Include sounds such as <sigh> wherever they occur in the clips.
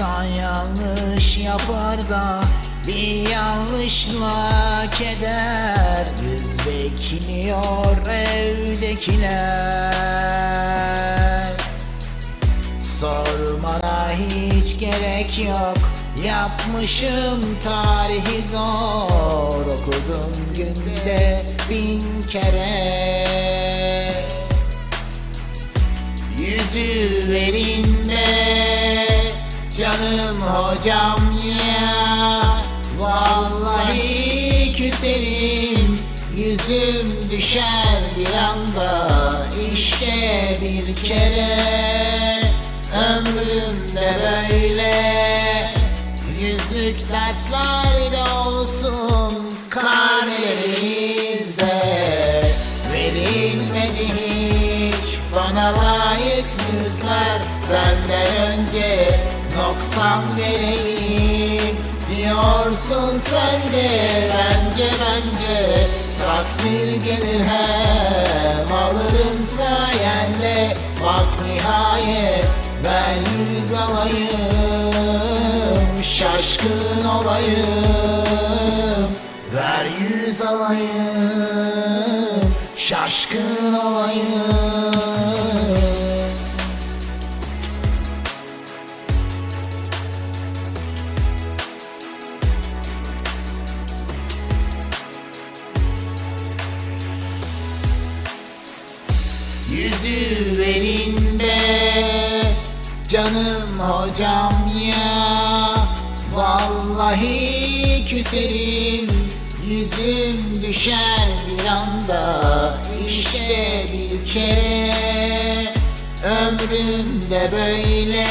İnsan yanlış yapar da bir yanlışla keder Yüz bekliyor evdekiler. Sormana hiç gerek yok. Yapmışım tarihi zor. Okudum günde bin kere. Yüzü verinde hocam ya Vallahi küserim Yüzüm düşer bir anda. İşte bir kere Ömrümde böyle. Yüzlük derslerde olsun Karnelerimizde Verilmedi hiç bana layık yüzler. Senden önce noksan vereyim Diyorsun sen de bence bence. Takdir gelir hem alırım sayende. Bak nihayet ben yüz alayım Şaşkın olayım. Ver yüz alayım Şaşkın olayım Yüzü elinde Canım hocam ya. Vallahi küserim Yüzüm düşer bir anda. İşte bir kere Ömrümde böyle.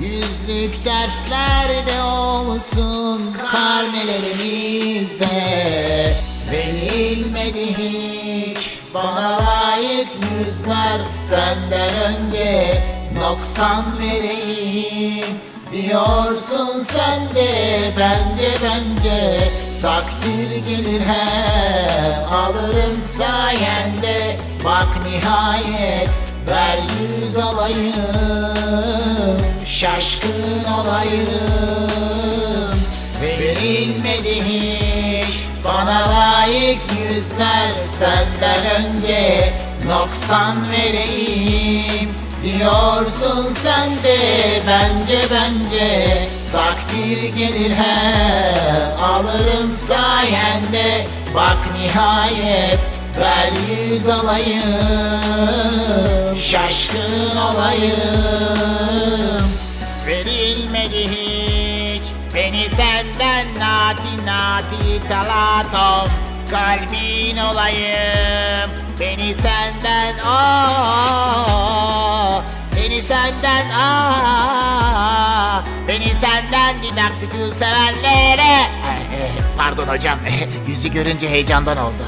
Yüzlük derslerde olsun Karnelerimizde Verilmedi hiç. Bana layık yüzler Senden önce noksan vereyim. Diyorsun sen de bence bence Takdir gelir hem alırım sayende Bak nihayet ver yüz alayım. Şaşkın olayım. Verilmedi hiç bana layık yüzler Senden önce. Noksan vereyim Diyorsun sen de. Bence bence Takdir gelir hem alırım sayende. Bak nihayet ver yüz alayım Şaşkın olayım nati talatom Kalbin olayım. Beni senden aa Beni senden aa Beni senden didaktikül sevenlere. <laughs> Pardon hocam <laughs> Yüzü görünce heyecandan oldu